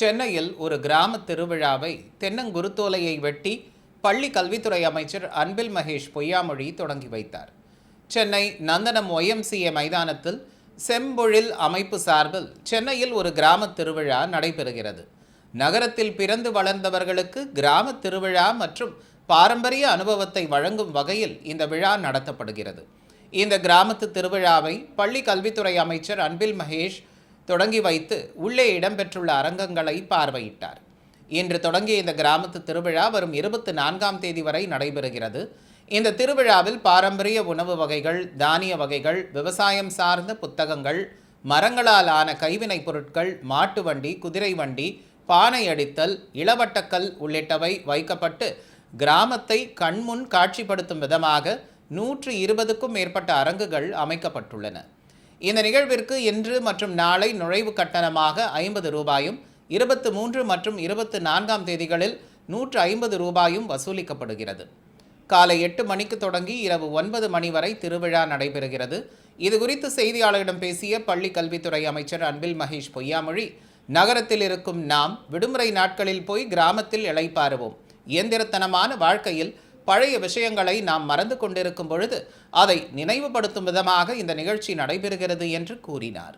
சென்னையில் ஒரு கிராம திருவிழாவை தென்னங்குருத்தோலையை வெட்டி பள்ளி கல்வித்துறை அமைச்சர் அன்பில் மகேஷ் பொய்யாமொழி தொடங்கி வைத்தார். சென்னை நந்தனம் ஒய்எம்சிஏ மைதானத்தில் செம்பொழில் அமைப்பு சார்பில் சென்னையில் ஒரு கிராம திருவிழா நடைபெறுகிறது. நகரத்தில் பிறந்து வளர்ந்தவர்களுக்கு கிராம திருவிழா மற்றும் பாரம்பரிய அனுபவத்தை வழங்கும் வகையில் இந்த விழா நடத்தப்படுகிறது. இந்த கிராமத்து திருவிழாவை பள்ளி கல்வித்துறை அமைச்சர் அன்பில் மகேஷ் தொடங்கி வைத்து உள்ளே இடம்பெற்றுள்ள அரங்கங்களை பார்வையிட்டார். இன்று தொடங்கிய இந்த கிராமத்து திருவிழா வரும் இருபத்தி நான்காம் தேதி வரை நடைபெறுகிறது. இந்த திருவிழாவில் பாரம்பரிய உணவு வகைகள் தானிய வகைகள் விவசாயம் சார்ந்த புத்தகங்கள் மரங்களால் ஆன கைவினைப் பொருட்கள் மாட்டு வண்டி குதிரை வண்டி பானை அடித்தல் இளவட்டக்கல் உள்ளிட்டவை வைக்கப்பட்டு கிராமத்தை கண்முன் காட்சிப்படுத்தும் விதமாக நூற்று இருபதுக்கும் மேற்பட்ட அரங்குகள் அமைக்கப்பட்டுள்ளன. இந்த நிகழ்விற்கு இன்று மற்றும் நாளை நுழைவு கட்டணமாக ஐம்பது ரூபாயும் இருபத்து மூன்று மற்றும் இருபத்து நான்காம் தேதிகளில் நூற்று ஐம்பது ரூபாயும் வசூலிக்கப்படுகிறது. காலை எட்டு மணிக்கு தொடங்கி இரவு ஒன்பது மணி வரை திருவிழா நடைபெறுகிறது. இது குறித்து செய்தியாளர்களிடம் பேசிய பள்ளி கல்வித்துறை அமைச்சர் அன்பில் மகேஷ் பொய்யாமொழி நகரத்தில் இருக்கும் நாம் விடுமுறை நாட்களில் போய் கிராமத்தில் இளைப்பாறுவோம் இயந்திரத்தனமான வாழ்க்கையில் பழைய விஷயங்களை நாம் மறந்து கொண்டிருக்கும் பொழுது அதை நினைவுபடுத்தும் விதமாக இந்த நிகழ்ச்சி நடைபெறுகிறது என்று கூறினார்.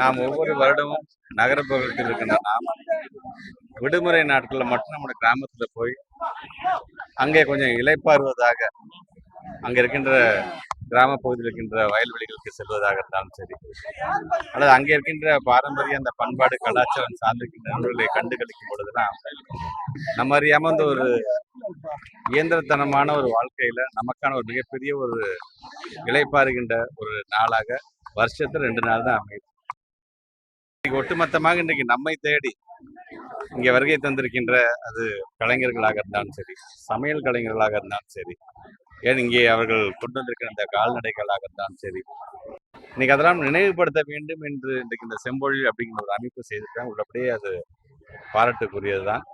நாம் ஒவ்வொரு வருடமும் நகரப்பகுதியில் இருக்கின்ற நாம் விடுமுறை நாட்களில் மட்டும் நம்ம கிராமத்துல போய் அங்கே கொஞ்சம் இலைப்பாறுவதாக அங்க இருக்கின்ற கிராம பகுதியில் இருக்கின்ற வயல்வெளிகளுக்கு செல்வதாக இருந்தாலும் சரி. அல்லது அங்கே இருக்கின்ற பாரம்பரிய அந்த பண்பாடு கலாச்சாரம் சார்ந்திருக்கின்ற நூல்களை கண்டுகளிக்கும் பொழுதுலாம் நம்ம அறியாம அந்த ஒரு இயந்திரத்தனமான ஒரு வாழ்க்கையில நமக்கான ஒரு மிகப்பெரிய ஒரு இழைப்பாருகின்ற ஒரு நாளாக வருஷத்துல ரெண்டு நாள் தான் அமையுது. இன்னைக்கு ஒட்டுமொத்தமாக இன்றைக்கு நம்மை தேடி இங்கே வருகை தந்திருக்கின்ற அது கலைஞர்களாக இருந்தாலும் சரி சமையல் கலைஞர்களாக இருந்தாலும் சரி ஏன் இங்கே அவர்கள் கொண்டு வந்திருக்கிற அந்த கால்நடைகளாக இருந்தாலும் சரி. இன்னைக்கு அதெல்லாம் நினைவுபடுத்த வேண்டும் என்று இன்றைக்கு இந்த செம்பொழி அப்படிங்கிற ஒரு அமைப்பு செய்திருக்காங்க உள்ளபடியே அது பாராட்டுக்குரியது தான்